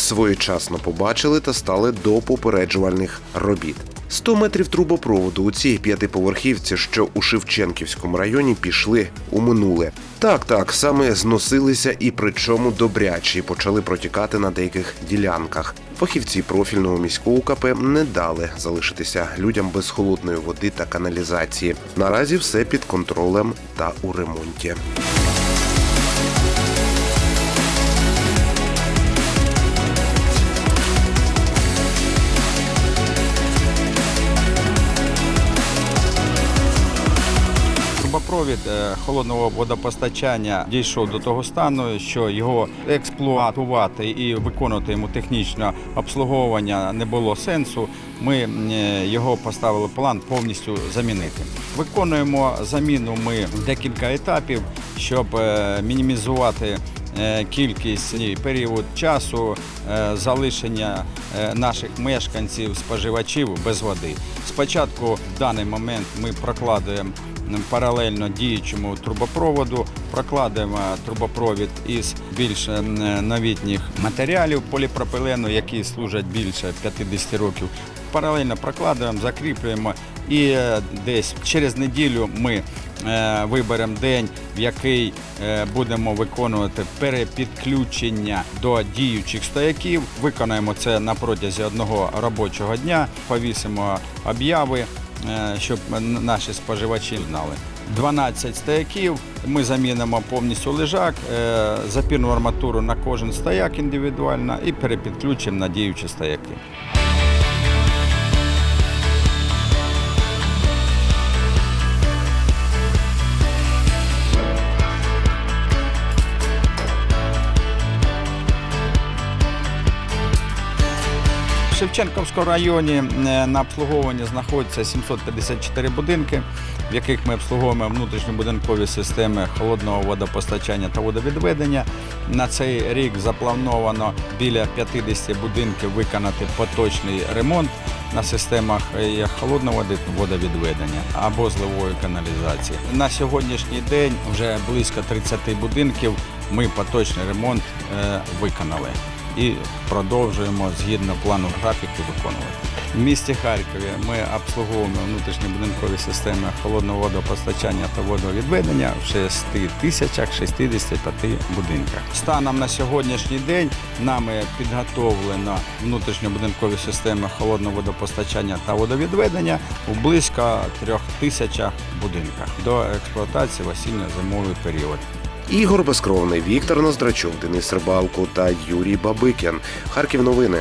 своєчасно побачили та стали до попереджувальних робіт. 100 метрів трубопроводу у цій п'ятиповерхівці, що у Шевченківському районі, пішли у минуле. Так, так, саме зносилися і причому добряче і почали протікати на деяких ділянках. Фахівці профільного міського УКП не дали залишитися людям без холодної води та каналізації. Наразі все під контролем та у ремонті. Трубопровід е, холодного водопостачання дійшов до того стану, що його експлуатувати і виконувати йому технічне обслуговування не було сенсу. Ми е, його поставили план повністю замінити. Виконуємо заміну ми декілька етапів, щоб е, мінімізувати. Е, Кількість період часу е, залишення е, наших мешканців, споживачів без води. Спочатку в даний момент ми прокладуємо паралельно діючому трубопроводу, прокладаємо трубопровід із більш новітніх матеріалів поліпропилену, які служать більше 50 років. Паралельно прокладуємо, закріплюємо і е, десь через неділю ми е, виберемо день, в який е, будемо виконувати перепідключення до діючих стояків. Виконаємо це на протязі одного робочого дня, повісимо обяви, щоб наші споживачі знали. 12 стояків. Ми замінимо повністю лежак, запірну арматуру на кожен стояк індивідуально і перепідключимо на діючі стояки. Шевченківському районі е, на обслуговуванні знаходиться 754 будинки, в яких ми обслуговуємо внутрішньобудинкові системи холодного водопостачання та водовідведення. На цей рік заплановано біля 50 будинків виконати поточний ремонт на системах е, води водовідведення або зливової каналізації. На сьогоднішній день вже близько 30 будинків ми поточний ремонт е, виконали і продовжуємо згідно плану графіку виконувати. В місті Харкові ми обслуговуємо внутрішні будинкові системи холодного водопостачання та водовідведення в 6 тисячах 65 будинках. Станом на сьогоднішній день нами підготовлено внутрішньобудинкові системи холодного водопостачання та водовідведення у близько 3 тисячах будинках до експлуатації в осінньо-зимовий період. Ігор Безкровний, Віктор Ноздрачов, Денис Рибалко та Юрій Бабикін. Харків новини.